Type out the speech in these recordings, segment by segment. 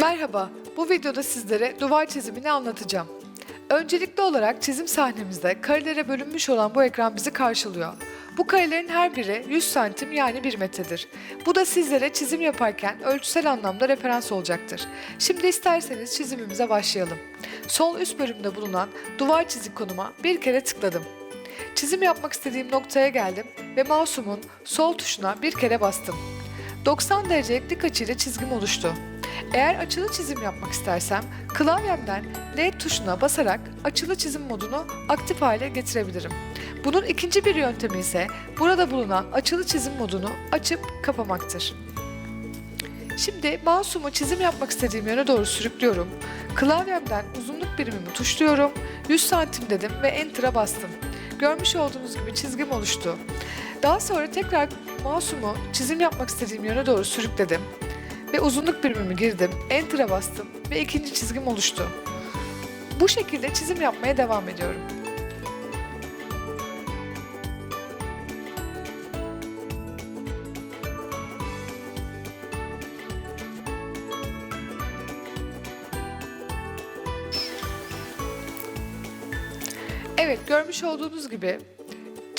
Merhaba, bu videoda sizlere duvar çizimini anlatacağım. Öncelikli olarak çizim sahnemizde karelere bölünmüş olan bu ekran bizi karşılıyor. Bu karelerin her biri 100 santim yani 1 metredir. Bu da sizlere çizim yaparken ölçüsel anlamda referans olacaktır. Şimdi isterseniz çizimimize başlayalım. Sol üst bölümde bulunan duvar çizik konuma bir kere tıkladım. Çizim yapmak istediğim noktaya geldim ve mouse'umun sol tuşuna bir kere bastım. 90 derecelik dik açıyla çizgim oluştu. Eğer açılı çizim yapmak istersem klavyemden L tuşuna basarak açılı çizim modunu aktif hale getirebilirim. Bunun ikinci bir yöntemi ise burada bulunan açılı çizim modunu açıp kapamaktır. Şimdi mouse'umu çizim yapmak istediğim yöne doğru sürüklüyorum. Klavyemden uzunluk birimimi tuşluyorum. 100 santim dedim ve Enter'a bastım. Görmüş olduğunuz gibi çizgim oluştu. Daha sonra tekrar mouse'umu çizim yapmak istediğim yöne doğru sürükledim. Ve uzunluk birimimi girdim. Enter'a bastım ve ikinci çizgim oluştu. Bu şekilde çizim yapmaya devam ediyorum. Evet görmüş olduğunuz gibi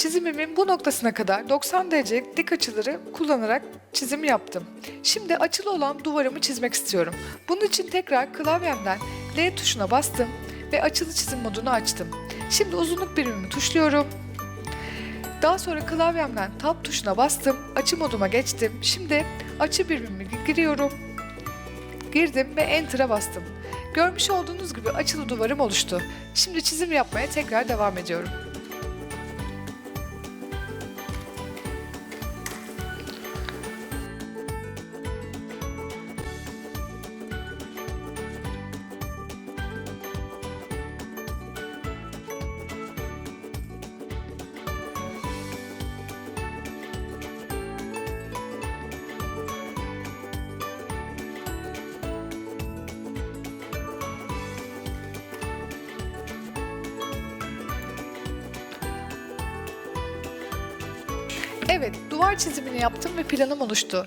çizimimin bu noktasına kadar 90 derecelik dik açıları kullanarak çizim yaptım. Şimdi açılı olan duvarımı çizmek istiyorum. Bunun için tekrar klavyemden L tuşuna bastım ve açılı çizim modunu açtım. Şimdi uzunluk birimimi tuşluyorum. Daha sonra klavyemden Tab tuşuna bastım, açı moduma geçtim. Şimdi açı birimimi giriyorum. Girdim ve Enter'a bastım. Görmüş olduğunuz gibi açılı duvarım oluştu. Şimdi çizim yapmaya tekrar devam ediyorum. Evet, duvar çizimini yaptım ve planım oluştu.